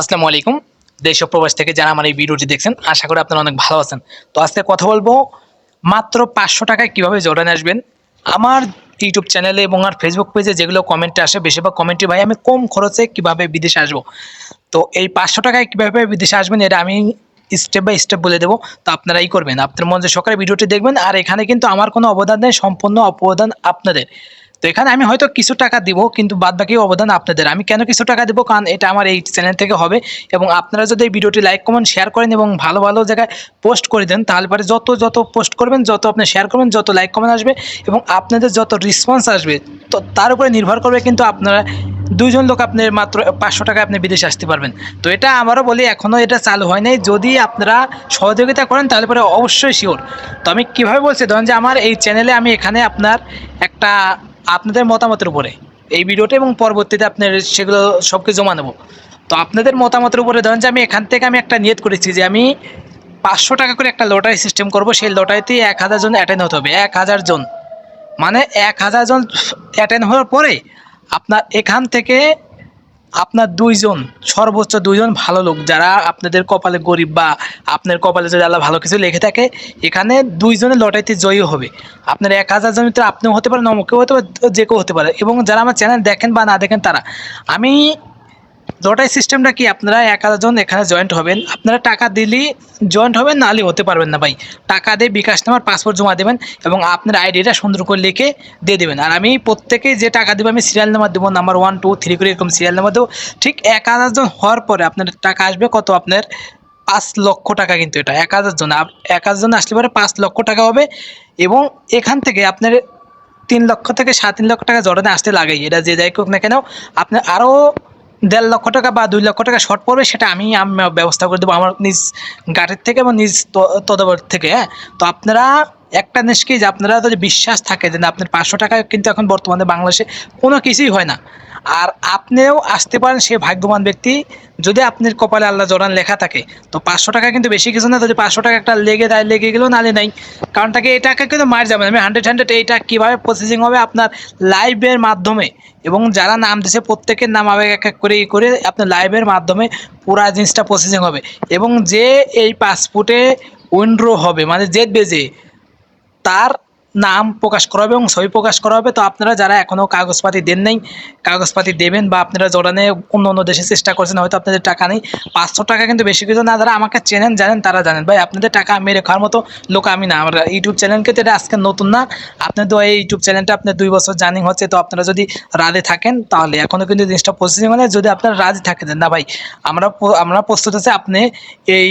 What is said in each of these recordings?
আসসালামু আলাইকুম। দেশ ও প্রবাস থেকে যারা আমার এই ভিডিওটি দেখছেন, আশা করি আপনারা অনেক ভালো আছেন। তো আজকে কথা বলব মাত্র পাঁচশো টাকায় কীভাবে জর্ডান আসবেন। আমার ইউটিউব চ্যানেলে এবং আর ফেসবুক পেজে যেগুলো কমেন্টে আসে, বেশিরভাগ কমেন্টে ভাই আমি কম খরচে কীভাবে বিদেশে আসব। তো এই পাঁচশো টাকায় কীভাবে বিদেশে আসবেন, এটা আমি স্টেপ বাই স্টেপ বলে দেবো। তো আপনারাই করবেন, আপনার মন যে সকালে ভিডিওটি দেখবেন, আর এখানে কিন্তু আমার কোনো অবদান নেই, সম্পূর্ণ অবদান আপনাদের। তো এখানে আমি হয়তো কিছু টাকা দিব, কিন্তু বাদ বাকি অবদান আপনাদের। আমি কেন কিছু টাকা দেবো? কারণ এটা আমার এই চ্যানেল থেকে হবে। এবং আপনারা যদি এই ভিডিওটি লাইক কমেন্ট শেয়ার করেন এবং ভালো ভালো জায়গায় পোস্ট করে দেন, তাহলে পরে যত যত পোস্ট করবেন, যত আপনি শেয়ার করবেন, যত লাইক কমেন্ট আসবে এবং আপনাদের যত রেসপন্স আসবে, তো তার উপরে নির্ভর করবে কিন্তু আপনারা দুজন লোক আপনি মাত্র পাঁচশো টাকা আপনি বিদেশে আসতে পারবেন। তো এটা আমারও বলি এখনও এটা চালু হয় নাই। যদি আপনারা সহযোগিতা করেন, তাহলে পরে অবশ্যই শিওর তো আমি কীভাবে বলছি, ধরুন যে আমার এই চ্যানেলে আমি এখানে আপনার একটা আপনাদের মতামতের উপরে। এই ভিডিওটা এবং পরবর্তীতে আপনার সেগুলো সব কিছু জমা নেব। তো আপনাদের মতামতের উপরে ধরেন যে আমি এখান থেকে আমি একটা নিয়ত করেছি যে আমি পাঁচশো টাকা করে একটা লটারি সিস্টেম করব, সেই লটারিতে এক হাজার জন অ্যাটেন্ড হতে হবে, এক হাজার জন। মানে এক হাজার জন অ্যাটেন্ড হওয়ার পরে আপনার এখান থেকে আপনার দুইজন, সর্বোচ্চ দুইজন ভালো লোক যারা আপনাদের কপালে গরিব বা আপনার কপালে যদি আল্লাহ ভালো কিছু লেখে থাকে, এখানে দুইজনের লটাইতে জয়ী হবে। আপনার এক হাজার জমিতে আপনিও হতে পারেন, অমুকেও হতে পারে, যে কেউ হতে পারে। এবং যারা আমার চ্যানেল দেখেন বা না দেখেন তারা, আমি লটারি সিস্টেমটা কি? আপনারা এক হাজার জন এখানে জয়েন্ট হবেন। আপনারা টাকা দিলেই জয়েন্ট হবেন নাহলে হতে পারবেন না ভাই। টাকা দিয়ে বিকাশ নাম্বার পাসপোর্ট জমা দেবেন এবং আপনার আইডিটা সুন্দর করে লিখে দিয়ে দেবেন। আর আমি প্রত্যেকে যে টাকা দেবো, আমি সিরিয়াল নাম্বার দেবো নাম্বার ওয়ান টু থ্রি করে এরকম সিরিয়াল নাম্বার দেবো। ঠিক এক হাজার জন হওয়ার পরে আপনার টাকা আসবে কত? আপনার পাঁচ লক্ষ টাকা কিন্তু এটা, এক হাজার জন। এক হাজার জন আসলে পরে পাঁচ লক্ষ টাকা হবে এবং এখান থেকে আপনার তিন লক্ষ থেকে সাড়ে তিন লক্ষ টাকা জর্ডানে আসতে লাগে এটা যে যাই হোক না কেন, আপনার আরও দেড় লক্ষ টাকা বা দুই লক্ষ টাকা শর্ট পড়বে, সেটা আমি ব্যবস্থা করে দেবো আমার নিজ গাড়ির থেকে এবং নিজ তদবর থেকে হ্যাঁ? তো আপনারা একটা নিষ্কি যে আপনারা যদি বিশ্বাস থাকে যে আপনার পাঁচশো টাকা কিন্তু এখন বর্তমানে বাংলাদেশে কোনো কিছুই হয় না। আর আপনিও আসতে পারেন সে ভাগ্যবান ব্যক্তি। যদি আপনার কপালে আল্লাহ জড়ান লেখা থাকে, তো পাঁচশো টাকা কিন্তু বেশি কিছু না, যদি পাঁচশো টাকা একটা লেগে দেয়, লেগে গেলেও নালে নাই। কারণ তাকে এই টাকা কিন্তু মার যাবে। আমি হান্ড্রেড হান্ড্রেড এইটা কীভাবে প্রসেসিং হবে আপনার লাইভের মাধ্যমে? এবং যারা নাম দিছে, প্রত্যেকের নাম আবে এক এক করে ই করে আপনার লাইভের মাধ্যমে পুরা জিনিসটা প্রসেসিং হবে। এবং যে এই পাসপোর্টে উইন্ড্রো হবে মানে জেদ বেজে, তার নাম প্রকাশ করা হবে এবং ছবি প্রকাশ করা হবে তো আপনারা যারা এখনও কাগজপাতি দেন নাই, কাগজপাতি দেবেন বা আপনারা জোরানে অন্য অন্য দেশে চেষ্টা করছেন, হয়তো আপনাদের টাকা নেই। পাঁচশো টাকা কিন্তু বেশি কিছু না, যারা আমাকে চেনেন, জানেন, তারা জানেন। ভাই, আপনাদের টাকা মেরে খাওয়ার মতো লোক আমি না। আমার ইউটিউব চ্যানেলকে তো এটা আজকে নতুন না। আপনার তো এই ইউটিউব চ্যানেলটা আপনার দুই বছর জার্নিং হচ্ছে, তো আপনারা যদি রাজে থাকেন, তাহলে এখনও কিন্তু জিনিসটা প্রসেসিং মানে যদি আপনারা রাজি থাকেন, না ভাই, আমরা আমরা প্রস্তুত আছে আপনি এই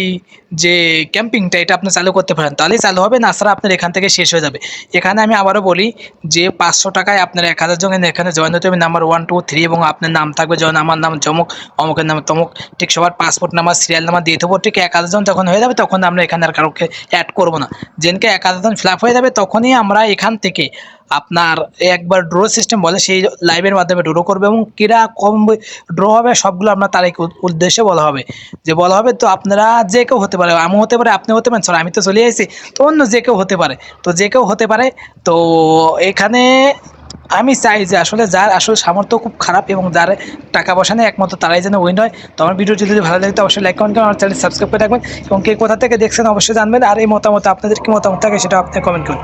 যে ক্যাম্পিংটা এটা আপনি চালু করতে পারেন। তাহলেই চালু হবে, না ছাড়া আপনার এখান থেকে শেষ হয়ে যাবে। এখানে আমি আবারও বলি যে পাঁচশো টাকায় আপনার এক হাজার জনের এখানে জয়েন হতে হবে। নাম্বার ওয়ান টু থ্রি এবং আপনার নাম থাকবে যেমন আমার নাম চমক, অমুকের নাম তমুক, ঠিক সবার পাসপোর্ট নাম্বার সিরিয়াল নাম্বার দিয়ে দেবো। ঠিক এক হাজার জন যখন হয়ে যাবে তখন আমরা এখানে আর কারোকে অ্যাড করব না। যেনকে এক হাজার জন ফিল হয়ে যাবে তখনই আমরা এখান থেকে আপনার একবার ড্র সিস্টেম বলে, সেই লাইভের মাধ্যমে ড্র করবে এবং কীরা কম ড্র হবে সবগুলো আপনার তার উদ্দেশ্যে বলা হবে। যে বলা হবে, তো আপনারা যে কেউ হতে পারে আমি হতে পারে আপনি হতে পারেন সরি আমি তো চলে এসেছি তো অন্য যে কেউ হতে পারে, তো যে কেউ হতে পারে, তো এখানে আমি চাই যে আসলে যার আসলে সামর্থ্য খুব খারাপ এবং যার টাকা পয়সা নেই, একমাত্র তারাই যেন উইন হয়। তো আমার ভিডিওটি যদি ভালো লাগে, তো অবশ্যই লাইক কমেন্ট করুন আমার চ্যানেল সাবস্ক্রাইব করে রাখবেন। এবং কে কোথা থেকে দেখছেন, অবশ্যই জানবেন। আর এই মতামত আপনাদের কি মতামত থাকে, সেটা আপনি কমেন্ট করুন।